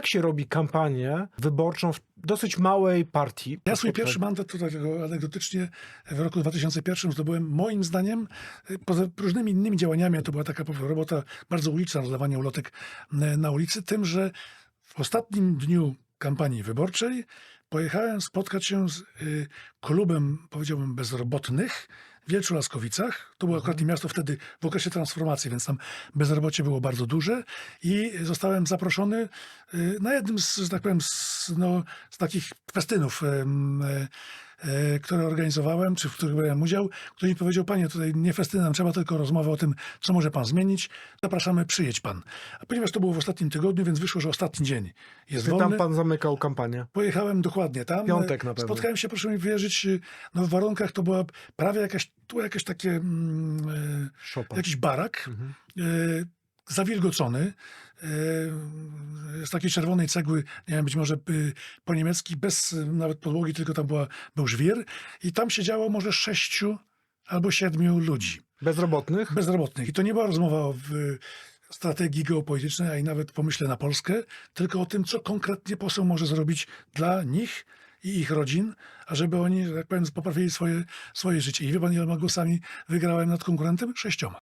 jak się robi kampanię wyborczą w dosyć małej partii? Ja swój pierwszy mandat tutaj tego anegdotycznie w roku 2001 zdobyłem moim zdaniem y, poza różnymi innymi działaniami, to była taka robota bardzo uliczna, rozdawanie ulotek y, na ulicy, tym, że w ostatnim dniu kampanii wyborczej pojechałem spotkać się z y, klubem, powiedziałbym, bezrobotnych w Wielczu Laskowicach. To było akurat miasto wtedy w okresie transformacji, więc tam bezrobocie było bardzo duże i zostałem zaproszony y, na jednym z, że tak powiem, z, no, z takich festynów, e, e, które organizowałem, czy w których brałem udział. Ktoś mi powiedział, panie, tutaj nie festynem, trzeba tylko rozmowę o tym, co może pan zmienić. Zapraszamy, przyjedź pan. A ponieważ to było w ostatnim tygodniu, więc wyszło, że ostatni dzień jest Czy wolny. tam pan zamykał kampanię? Pojechałem dokładnie tam. Piątek na pewno. Spotkałem się, proszę mi wierzyć, no w warunkach to była prawie jakaś, tu jakieś takie, mm, e, Szopa. jakiś barak, Mhm. e, zawilgocony, e, z takiej czerwonej cegły, nie wiem, być może y, po niemiecki, bez y, nawet podłogi, tylko tam była, był żwir i tam siedziało może sześciu albo siedmiu ludzi Bezrobotnych? bezrobotnych. I to nie była rozmowa o strategii geopolitycznej, a i nawet pomyśle na Polskę, tylko o tym, co konkretnie poseł może zrobić dla nich i ich rodzin, ażeby oni, że tak powiem, poprawili swoje, swoje życie. I wie pan, iloma głosami wygrałem nad konkurentem? Sześcioma.